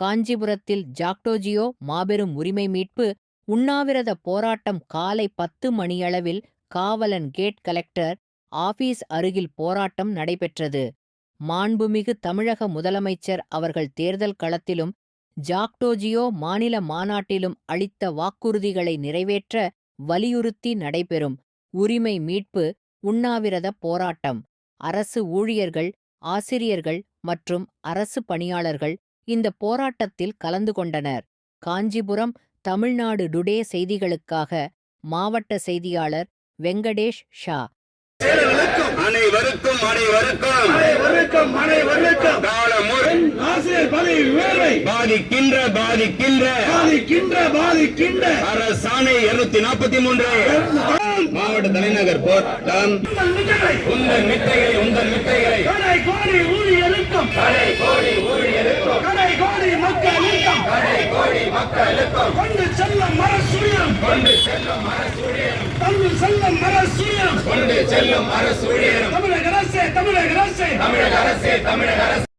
காஞ்சிபுரத்தில் ஜாக்டோஜியோ மாபெரும் உரிமை மீட்பு உண்ணாவிரத போராட்டம் காலை பத்து மணியளவில் காவலன் கேட் கலெக்டர் ஆபீஸ் அருகில் போராட்டம் நடைபெற்றது. மாண்புமிகு தமிழக முதலமைச்சர் அவர்கள் தேர்தல் களத்திலும் ஜாக்டோஜியோ மாநில மாநாட்டிலும் அளித்த வாக்குறுதிகளை நிறைவேற்ற வலியுறுத்தி நடைபெறும் உரிமை மீட்பு உண்ணாவிரத போராட்டம். அரசு ஊழியர்கள் ஆசிரியர்கள் மற்றும் அரசு பணியாளர்கள் இந்த போராட்டத்தில் கலந்து கொண்டனர். காஞ்சிபுரம் தமிழ்நாடு டுடே செய்திகளுக்காக மாவட்ட செய்தியாளர் வெங்கடேஷ் ஷா. அனைவருக்கும் அனைவருக்கும் அனைவருக்கும் பாதிக்கின்ற பாதிக்கின்ற பாதிக்கின்ற பாதிக்கின்ற. அரசாணை இருநூத்தி நாற்பத்தி மூன்று மாவட்ட தலைநகர் கோட்டம். உங்கள் நிஜங்களை உங்கள் மிட்டைகளை கடை கோடி ஊழியருக்கும் கடை கோடி ஊழியருக்கும் கடை கோடி மக்களுக்கும் கடை கோடி மக்களுக்கும் கொண்டு செல்லும் மரசூயம் கொண்டு செல்லும் மரசூயம் கொண்டு செல்லும் மரசூயம் கொண்டு செல்லும் அரசு ஊழியரும் தமிழக அரசே தமிழக அரசே. தமிழக அரசே தமிழக அரசு.